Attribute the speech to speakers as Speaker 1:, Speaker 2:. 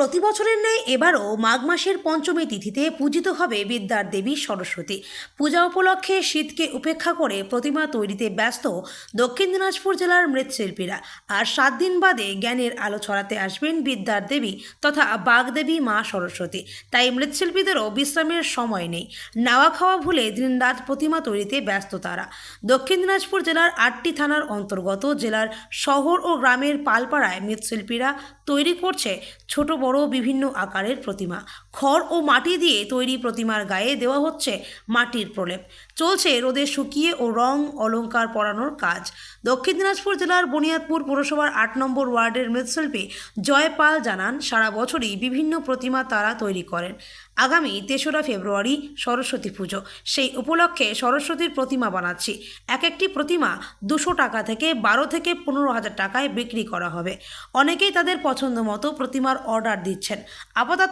Speaker 1: প্রতি বছরের ন্যায় এবারও মাঘ মাসের পঞ্চমী তিথিতে পূজিত হবে বিদ্যার দেবী সরস্বতী। পূজা উপলক্ষে শীতকে উপেক্ষা করে প্রতিমা তৈরিতে ব্যস্ত দক্ষিণ দিনাজপুর জেলার মৃৎশিল্পীরা। আর সাত দিন বাদে জ্ঞানের আলো ছড়াতে আসবেন বিদ্যার দেবী তথা বাগদেবী মা সরস্বতী। তাই মৃৎশিল্পীদেরও বিশ্রামের সময় নেই। নাওয়া খাওয়া ভুলে দিনরাত প্রতিমা তৈরিতে ব্যস্ত তারা। দক্ষিণ দিনাজপুর জেলার আটটি থানার অন্তর্গত জেলার শহর ও গ্রামের পালপাড়ায় মৃৎশিল্পীরা তৈরি করছে ছোট বড় বিভিন্ন আকারের প্রতিমা। খড় ও মাটি দিয়ে তৈরি প্রতিমার গায়ে দেওয়া হচ্ছে মাটির প্রলেপ। চলছে রোদে শুকিয়ে ও রং অলংকার পরানোর কাজ। দক্ষিণ দিনাজপুর জেলার বুনিয়াদপুর পৌরসভার আট নম্বর ওয়ার্ডের মৃৎশিল্পী জয় পাল জানান, সারা বছরই বিভিন্ন প্রতিমা তারা তৈরি করেন। আগামী তেসরা ফেব্রুয়ারি সরস্বতী পুজো। সেই উপলক্ষে সরস্বতীর প্রতিমা বানাচ্ছি। এক একটি প্রতিমা দুশো টাকা থেকে বারো থেকে পনেরো হাজার টাকায় বিক্রি করা হবে। অনেকেই তাদের পছন্দ মতো প্রতিমার অর্ডার দিচ্ছেন। আপাতত